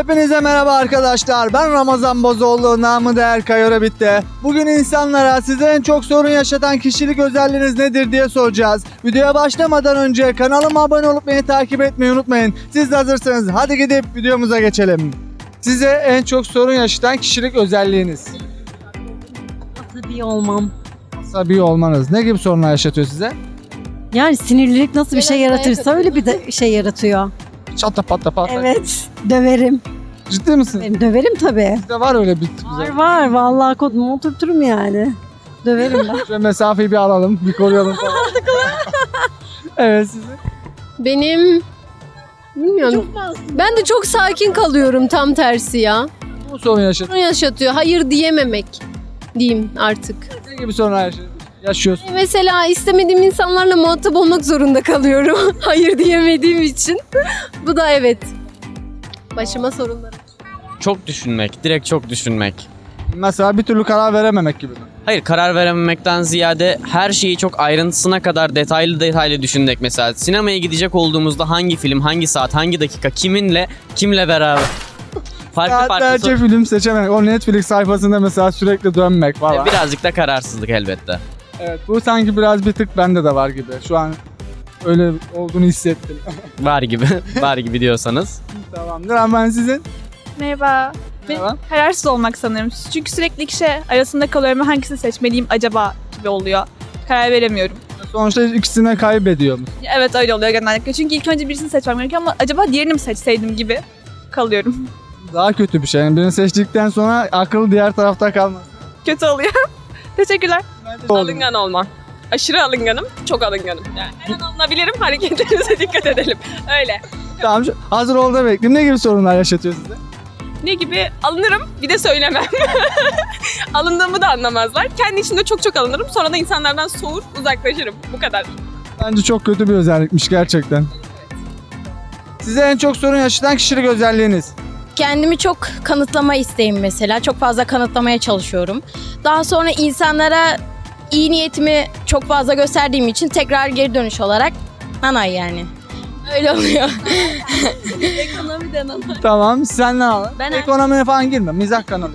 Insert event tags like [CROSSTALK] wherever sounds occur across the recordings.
Hepinize merhaba arkadaşlar. Ben Ramazan Bozoğlu, namı değer Kayora bitti. Bugün insanlara size en çok sorun yaşatan kişilik özelliğiniz nedir diye soracağız. Videoya başlamadan önce kanalıma abone olup beni takip etmeyi unutmayın. Siz de hazırsanız hadi gidip videomuza geçelim. Size en çok sorun yaşatan kişilik özelliğiniz. Asabi olmam. Asabi olmanız. Ne gibi sorunlar yaşatıyor size? Yani sinirlilik nasıl bir şey yaratırsa öyle bir de şey yaratıyor. Çatla patla patla. Evet. Döverim. Ciddi misin? Ben döverim tabii. Sizde var öyle bir tip Var var. Vallahi kodumu oturturum yani. Döverim ben. [LAUGHS] Şöyle mesafeyi bir alalım, bir koruyalım falan. [LAUGHS] evet sizi. Benim bilmiyorum. Ben de çok sakin kalıyorum tam tersi ya. Bu sorun yaşatıyor. Sorun yaşatıyor. Hayır diyememek diyeyim artık. Ne gibi sorunlar yaşa- yaşıyorsun? Mesela istemediğim insanlarla muhatap olmak zorunda kalıyorum. [LAUGHS] Hayır diyemediğim için. [LAUGHS] Bu da evet. Başıma sorunlar. Çok düşünmek, direkt çok düşünmek. Mesela bir türlü karar verememek gibi mi? Hayır karar verememekten ziyade her şeyi çok ayrıntısına kadar detaylı detaylı düşünmek mesela. Sinemaya gidecek olduğumuzda hangi film, hangi saat, hangi dakika, kiminle, kimle beraber. [LAUGHS] Farklı farklı Saatlerce sor- film seçememek. O Netflix sayfasında mesela sürekli dönmek falan. Birazcık da kararsızlık elbette. Evet bu sanki biraz bir tık bende de var gibi. Şu an öyle olduğunu hissettim. [LAUGHS] Var gibi, var gibi diyorsanız. Tamamdır ama ben sizin. Merhaba. Ben Merhaba. kararsız olmak sanırım. Çünkü sürekli iki şey arasında kalıyorum hangisini seçmeliyim acaba gibi oluyor. Karar veremiyorum. Sonuçta ikisine kaybediyor musun? Evet öyle oluyor genellikle. Çünkü ilk önce birisini seçmem gerekiyor ama acaba diğerini mi seçseydim gibi kalıyorum. [LAUGHS] Daha kötü bir şey. Yani birini seçtikten sonra akıl diğer tarafta kalmaz. Kötü oluyor. [LAUGHS] Teşekkürler. Alıngan olma. Aşırı alınganım, çok alınganım. Yani her an alınabilirim, hareketlerimize [LAUGHS] dikkat edelim. Öyle. Tamam hazır ol da bekleyeyim. Ne gibi sorunlar yaşatıyor size? Ne gibi? Alınırım, bir de söylemem. [LAUGHS] Alındığımı da anlamazlar. Kendi içimde çok çok alınırım, sonra da insanlardan soğur, uzaklaşırım. Bu kadar. Bence çok kötü bir özellikmiş gerçekten. Size en çok sorun yaşatan kişilik özelliğiniz. Kendimi çok kanıtlama isteğim mesela. Çok fazla kanıtlamaya çalışıyorum. Daha sonra insanlara iyi niyetimi çok fazla gösterdiğim için tekrar geri dönüş olarak nanay yani. Öyle oluyor. [LAUGHS] Tamam senden alalım. Ben- Ekonomiye falan girme. Mizah kanalı.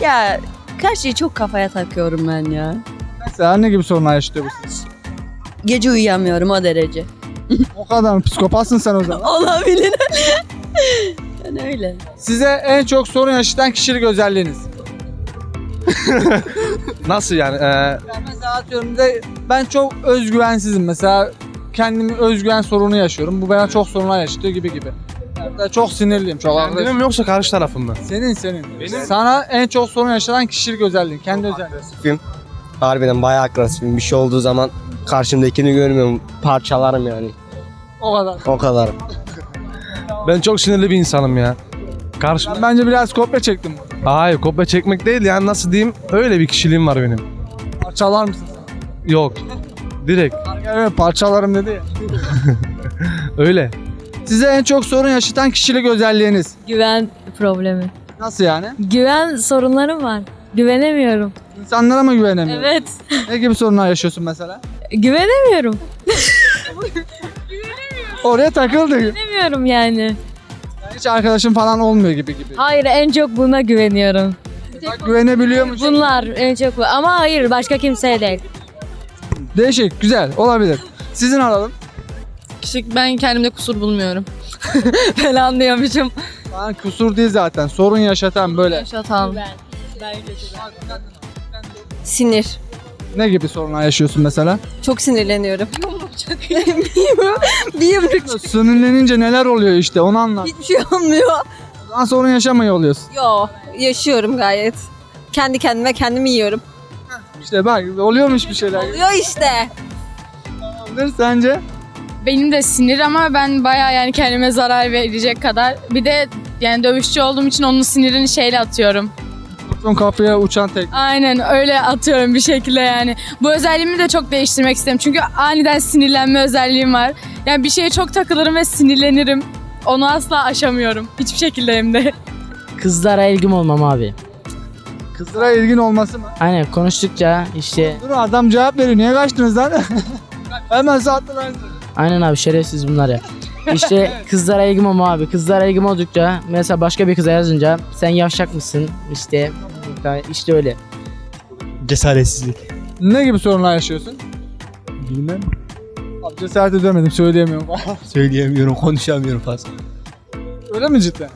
Ya her şeyi çok kafaya takıyorum ben ya. Mesela ne gibi sorunlar yaşatıyor bu siz? Gece uyuyamıyorum o derece. O kadar? Psikopatsın sen o zaman. [LAUGHS] Olabilir. yani öyle. Size en çok sorun yaşatan kişilik özelliğiniz. [LAUGHS] Nasıl yani? Ee, Ya mesela atıyorum de ben çok özgüvensizim. Mesela kendimi özgüven sorunu yaşıyorum. Bu bana çok sorunlar yaşatıyor gibi gibi. Hatta çok sinirliyim. Çok agresif. mi yoksa karşı tarafım mı? Senin senin. Sana en çok sorun yaşatan kişilik özelliğin. Kendi özelliğin. Harbiden bayağı agresifim. Bir şey olduğu zaman karşımdakini görmüyorum. Parçalarım yani. O kadar. O kadar. [LAUGHS] Ben çok sinirli bir insanım ya. Karşı... Ben bence biraz kopya çektim. Hayır kopya çekmek değil yani nasıl diyeyim öyle bir kişiliğim var benim. Parçalar mısın? Yok. Direkt Evet parçalarım dedi ya. [LAUGHS] öyle. Size en çok sorun yaşatan kişilik özelliğiniz. Güven problemi. Nasıl yani? Güven sorunlarım var. Güvenemiyorum. İnsanlara mı güvenemiyorsun? Evet. Ne gibi sorunlar yaşıyorsun mesela? Güvenemiyorum. Oraya takıldı. Güvenemiyorum yani. Hiç arkadaşın falan olmuyor gibi gibi. Hayır en çok buna güveniyorum. Bak güvenebiliyor musun? Bunlar en çok bu. Ama hayır başka kimseye değil. Değişik, güzel, olabilir. Sizin alalım. Küçük ben kendimde kusur bulmuyorum. [LAUGHS] ben anlıyormuşum. Lan kusur değil zaten. Sorun yaşatan böyle. Yaşatan. Sinir. Ne gibi sorunlar yaşıyorsun mesela? Çok sinirleniyorum. [LAUGHS] bir yumruk Sinirlenince neler oluyor işte onu anlat. hiçbir şey olmuyor. Daha sorun yaşamıyor oluyorsun. Yo yaşıyorum gayet. Kendi kendime kendimi yiyorum. İşte bak oluyormuş bir şeyler. Oluyor işte. Tamamdır sence? Benim de sinir ama ben baya yani kendime zarar verecek kadar. Bir de yani dövüşçü olduğum için onun sinirini şeyle atıyorum. Son kapıya uçan tek. Aynen öyle atıyorum bir şekilde yani. Bu özelliğimi de çok değiştirmek istedim. Çünkü aniden sinirlenme özelliğim var. Yani bir şeye çok takılırım ve sinirlenirim. Onu asla aşamıyorum. Hiçbir şekilde hem de. [LAUGHS] Kızlara ilgim olmam abi. Kızlara ilgin olması mı? Aynen konuştukça işte Dur adam cevap veriyor. Niye kaçtınız lan? [LAUGHS] Hemen sattılar. aynen abi şerefsiz bunlar ya. İşte [LAUGHS] kızlara ilgim olma abi. Kızlara ilgim oldukça mesela başka bir kıza yazınca sen yavşak mısın? İşte işte öyle. Cesaretsizlik. Ne gibi sorunlar yaşıyorsun? Bilmem. Abi cesaret edemedim söyleyemiyorum. [LAUGHS] Söyleyemiyorum, konuşamıyorum fazla. Öyle mi cidden?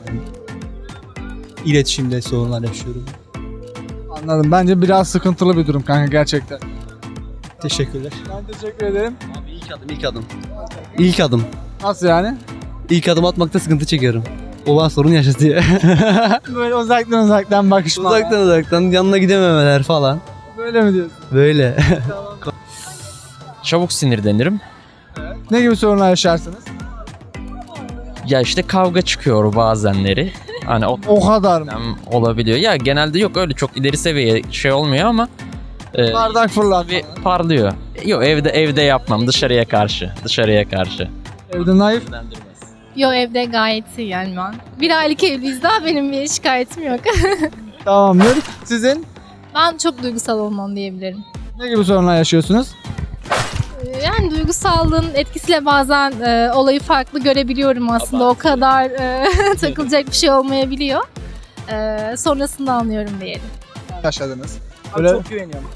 İletişimde sorunlar yaşıyorum. Anladım. Bence biraz sıkıntılı bir durum kanka gerçekten. Teşekkürler. Ben teşekkür ederim. Abi ilk adım, ilk adım. İlk adım. Nasıl yani? İlk adım atmakta sıkıntı çekiyorum. Olan sorun yaşatıyor. [LAUGHS] Böyle uzaktan uzaktan bakışma. uzaktan uzaktan yanına gidememeler falan. Böyle mi diyorsun? Böyle. [LAUGHS] [LAUGHS] Çabuk sinirlenirim. Ne gibi sorunlar yaşarsınız? Ya işte kavga çıkıyor bazenleri. Hani o O kadar mı? olabiliyor. Ya genelde yok öyle çok ileri seviye şey olmuyor ama e, Bardak fırlat. bir parlıyor. Yok evde evde yapmam dışarıya karşı. Dışarıya karşı. Evde naif. Yo evde gayet iyi yani ben. Bir aylık evliyiz daha benim bir şikayetim yok. [LAUGHS] Tamamdır. Sizin ben çok duygusal olmam diyebilirim. ne gibi sorunlar yaşıyorsunuz? Yani duygusallığın etkisiyle bazen e, olayı farklı görebiliyorum aslında. O kadar e, [LAUGHS] takılacak bir şey olmayabiliyor. E, sonrasında anlıyorum diyelim. Yaşadınız. Abi Öyle- çok güveniyorum.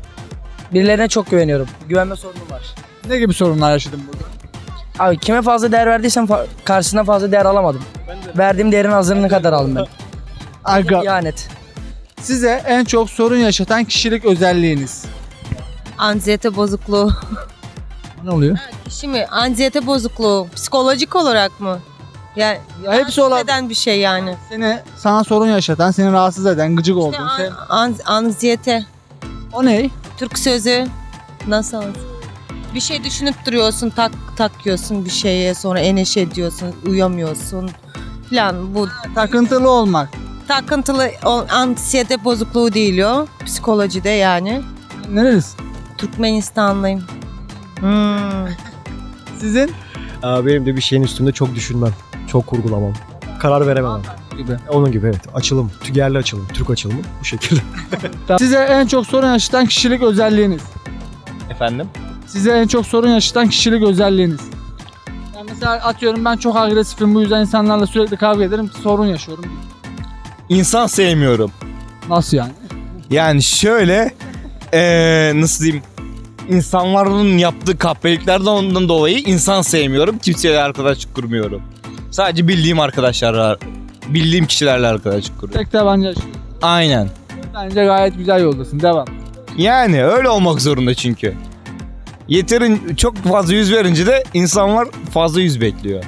Birilerine çok güveniyorum. Güvenme sorunum var. Ne gibi sorunlar yaşadın burada? Abi kime fazla değer verdiysem fa- karşısına fazla değer alamadım. Verdiğim değerin azını kadar aldım ben. Aga, İhanet. size en çok sorun yaşatan kişilik özelliğiniz. Anksiyete bozukluğu. [LAUGHS] Ne oluyor? Kişi mi? Anksiyete bozukluğu. Psikolojik olarak mı? Yani Ya hepsi olabilir. neden bir şey yani? Seni sana sorun yaşatan, seni rahatsız eden, gıcık İşte olduğun. Sen... an, anksiyete. O ne? Türk sözü. Nasıl? Bir şey düşünüp duruyorsun, tak takıyorsun bir şeye, sonra eneşe ediyorsun, uyamıyorsun falan. Bu Takıntılı olmak. takıntılı o, anksiyete bozukluğu değil o. Psikolojide yani. Nerelisin? Türkmenistanlıyım. Hmm. [LAUGHS] Sizin? Aa, benim de bir şeyin üstünde çok düşünmem. Çok kurgulamam. Karar veremem. Gibi. Onun gibi evet. Açılım. Yerli açılım. Türk açılımı. Bu şekilde. [LAUGHS] Size en çok sorun yaşatan kişilik özelliğiniz. Efendim? Size en çok sorun yaşatan kişilik özelliğiniz. Yani mesela atıyorum ben çok agresifim bu yüzden insanlarla sürekli kavga ederim sorun yaşıyorum. İnsan sevmiyorum. Nasıl yani? Yani şöyle eee, nasıl diyeyim insanların yaptığı kahpeliklerden ondan dolayı insan sevmiyorum. Kimseyle arkadaşlık kurmuyorum. Sadece bildiğim arkadaşlarla bildiğim kişilerle arkadaşlık kuruyorum. Tek tabanca. Aynen. Bence gayet güzel yoldasın. Devam. Yani öyle olmak zorunda çünkü. Yeterin çok fazla yüz verince de insanlar fazla yüz bekliyor.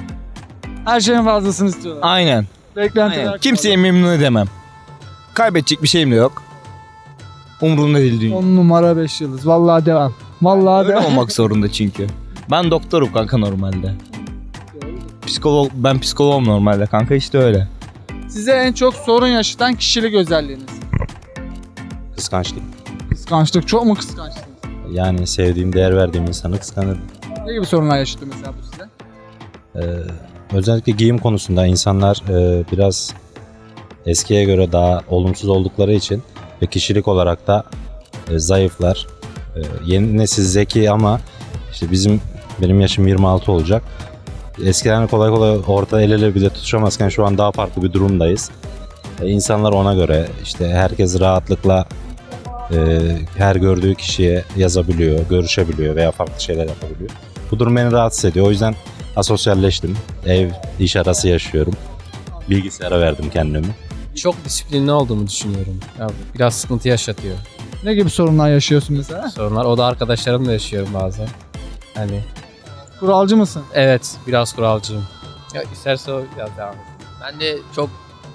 Her şeyin fazlasını istiyorlar. Aynen. Beklentiler. Aynen. Kimseyi memnun edemem. Kaybedecek bir şeyim de yok. Umurumda değil dünya. 10 numara 5 yıldız. Vallahi devam. Vallahi Öyle devam. olmak zorunda çünkü. Ben doktorum kanka normalde. Psikolog, ben psikoloğum normalde kanka işte öyle. Size en çok sorun yaşatan kişilik özelliğiniz. Kıskançlık. Kıskançlık. Çok mu kıskançlık? Yani sevdiğim, değer verdiğim insanı kıskanırım. Ne gibi sorunlar yaşadı mesela bu size? Ee, özellikle giyim konusunda insanlar e, biraz eskiye göre daha olumsuz oldukları için ve kişilik olarak da e, zayıflar. E, yeni nesil zeki ama işte bizim benim yaşım 26 olacak. Eskiden kolay kolay orta el ele bile tutuşamazken şu an daha farklı bir durumdayız. E, insanlar ona göre işte herkes rahatlıkla e, her gördüğü kişiye yazabiliyor, görüşebiliyor veya farklı şeyler yapabiliyor. Bu durum beni rahatsız ediyor. O yüzden asosyalleştim. Ev, iş arası yaşıyorum. Bilgisayara verdim kendimi. Çok disiplinli olduğumu düşünüyorum. Ya biraz sıkıntı yaşatıyor. Ne gibi sorunlar yaşıyorsun mesela? Sorunlar. O da arkadaşlarımla yaşıyorum bazen. Hani Kuralcı mısın? evet biraz kuralcıyım. Ya isterse o biraz devam etsin. Ben de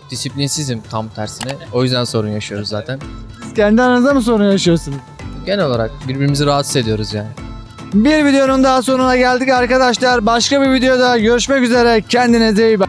çok disiplinsizim tam tersine. O yüzden sorun yaşıyoruz zaten. Siz kendi aranızda mı sorun yaşıyorsunuz? Genel olarak birbirimizi rahatsız ediyoruz yani. Bir videonun daha sonuna geldik arkadaşlar. Başka bir videoda görüşmek üzere. Kendinize iyi bakın.